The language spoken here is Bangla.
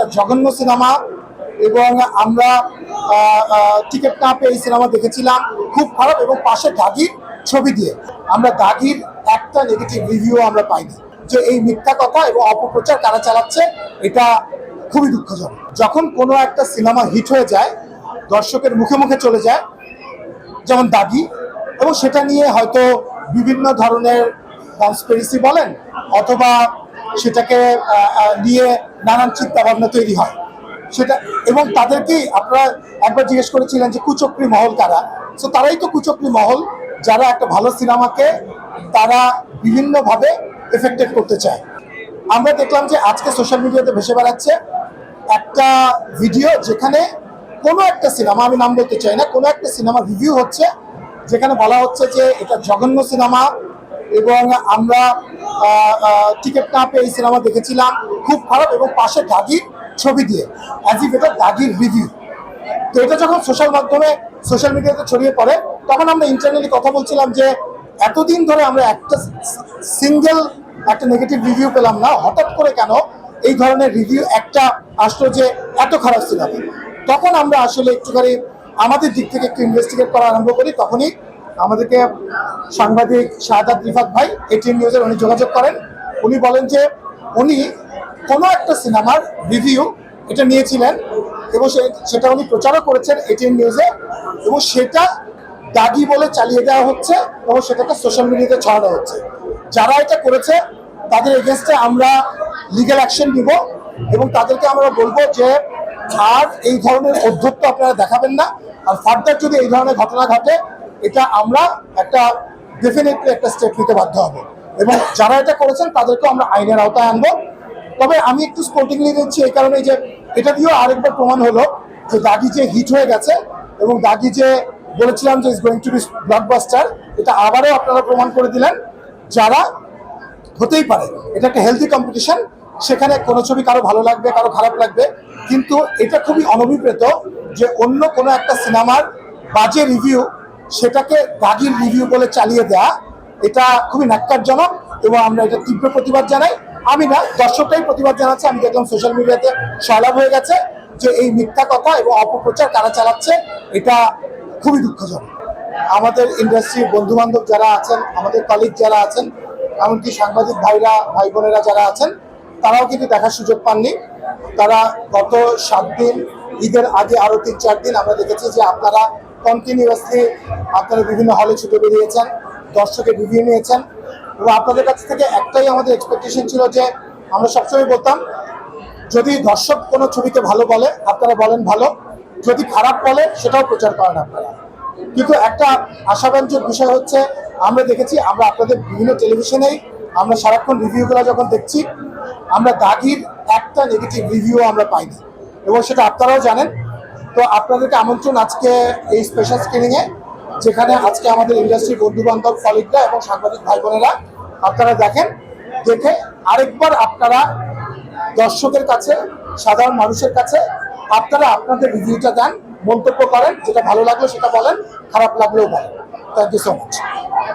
এটা জঘন্য সিনেমা এবং আমরা টিকিট না পেয়ে এই সিনেমা দেখেছিলাম। খুব খারাপ এবং পাশে দাগির ছবি দিয়ে। আমরা দাগির একটা নেগেটিভ রিভিউ আমরা পাইনি। যে এই মিথ্যা কথা এবং অপপ্রচার কারা চালাচ্ছে, এটা খুবই দুঃখজনক। যখন কোনো একটা সিনেমা হিট হয়ে যায়, দর্শকের মুখে মুখে চলে যায়, যেমন দাগি, এবং সেটা নিয়ে হয়তো বিভিন্ন ধরনের কনস্পিরেসি বলেন, অথবা সেটাকে নিয়ে নানান চিন্তা ভাবনা তৈরি হয়। সেটা, এবং তাদেরকেই আপনারা একবার জিজ্ঞেস করেছিলেন যে কুচক্রি মহল কারা? তো তারাই তো কুচক্রি মহল, যারা একটা ভালো সিনেমাকে তারা বিভিন্নভাবে এফেক্টেড করতে চায়। আমরা দেখলাম যে আজকে সোশ্যাল মিডিয়াতে ভেসে বেড়াচ্ছে একটা ভিডিও যেখানে কোনো একটা সিনেমা, আমি নাম বলতে চাই না, কোনো একটা সিনেমা রিভিউ হচ্ছে, যেখানে বলা হচ্ছে যে এটা জঘন্য সিনেমা এবং আমরা টিকিট না পেয়ে এই সিনেমা দেখেছিলাম। খুব খারাপ এবং পাশে দাগির ছবি দিয়ে অ্যাজ ইফ এটা দাগির রিভিউ তো এটা যখন সোশ্যাল মাধ্যমে সোশ্যাল মিডিয়াতে ছড়িয়ে পড়ে, তখন আমরা ইন্টারনালি কথা বলছিলাম যে, এতদিন ধরে আমরা একটা সিঙ্গেল একটা নেগেটিভ রিভিউ পেলাম না। হঠাৎ করে কেন এই ধরনের রিভিউ একটা আসলো যে, এত খারাপ সিনেমা তখন আমরা আসলে একটুখানি আমাদের দিক থেকে একটু ইনভেস্টিগেট করা আরম্ভ করি, তখনই আমাদেরকে সাংবাদিক শাহাদাত রিফাত ভাই এটিএন নিউজের উনি যোগাযোগ করেন। উনি বলেন যে উনি কোনো একটা সিনেমার রিভিউ এটা নিয়েছিলেন এবং সেটা উনি প্রচারও করেছেন এটিএন নিউজে এবং সেটা দাগি বলে চালিয়ে দেওয়া হচ্ছে এবং সেটাকে সোশ্যাল মিডিয়াতে ছড়ানো হচ্ছে। যারা এটা করেছে, তাদের এগেনস্টে আমরা লিগ্যাল অ্যাকশন নিব এবং তাদেরকে আমরা বলব যে আর এই ধরনের অধ্যত্ব আপনারা দেখাবেন না। আর ফার্দার যদি এই ধরনের ঘটনা ঘটে এটা আমরা একটা ডেফিনেটলি একটা স্টেপ নিতে বাধ্য হব। এবং যারা এটা করেছেন তাদেরকে আমরা আইনের আওতায় আনব। তবে আমি একটু স্পোর্টিংলি দিচ্ছি এই কারণে যে এটা দিয়েও আরেকবার প্রমাণ হলো যে দাগি যে হিট হয়ে গেছে এবং দাগি যে বলেছিলাম যে is going to be blockbuster এটা আবারও আপনারা প্রমাণ করে দিলেন। যারা হতেই পারে, এটা একটা হেলদি কম্পিটিশন সেখানে কোনো ছবি কারও ভালো লাগবে, কারও খারাপ লাগবে। কিন্তু এটা খুবই অনভিপ্রেত যে অন্য কোনো একটা সিনেমার বাজে রিভিউ সেটাকে দাগির রিভিউ বলে চালিয়ে দেয়া, এটা খুবই ন্যাক্কারজনক এবং আমরা এটা তীব্র প্রতিবাদ জানাই। আমি না দর্শকটাই প্রতিবাদ জানাচ্ছে, আমি দেখলাম সোশ্যাল মিডিয়াতে সয়লাভ হয়ে গেছে যে এই মিথ্যা কথা এবং অপপ্রচার কারা চালাচ্ছে, এটা খুবই দুঃখজনক। আমাদের ইন্ডাস্ট্রির বন্ধু বান্ধব যারা আছেন, আমাদের কলিগ যারা আছেন, এমনকি সাংবাদিক ভাইরা ভাই বোনেরা যারা আছেন, তারাও কিন্তু দেখার সুযোগ পাননি। তারা গত সাত দিন, ঈদের আগে আরও তিন চার দিন আমরা দেখেছি যে আপনারা কন্টিনিউয়াসলি আপনারা বিভিন্ন হলে ছুটে বেরিয়েছেন দর্শকের রিভিউ নিয়েছেন এবং আপনাদের কাছ থেকে একটাই আমাদের এক্সপেকটেশন ছিল যে আমরা সবসময় বলতাম, যদি দর্শক কোনো ছবিকে ভালো বলে, আপনারা বলেন ভালো, যদি খারাপ বলে, সেটাও প্রচার করেন আপনারা। কিন্তু একটা আশাব্যঞ্জক বিষয় হচ্ছে, আমরা দেখেছি, আমরা আপনাদের বিভিন্ন টেলিভিশনেই আমরা সারাক্ষণ রিভিউগুলো যখন দেখছি, আমরা দাগির একটা নেগেটিভ রিভিউ আমরা পাইনি। এবং সেটা আপনারাও জানেন তো আপনাদেরকে আমন্ত্রণ আজকে এই স্পেশাল স্ক্রিনিংয়ে যেখানে আজকে আমাদের ইন্ডাস্ট্রি বন্ধু বান্ধব কলিগরা এবং সাংবাদিক ভাই বোনেরা আপনারা দেখেন, দেখে আরেকবার আপনারা দর্শকের কাছে, সাধারণ মানুষের কাছে আপনারা আপনাদের রিভিউটা দেন, মন্তব্য করেন, যেটা ভালো লাগল সেটা বলেন, খারাপ লাগলেও বলেন। Thank you so much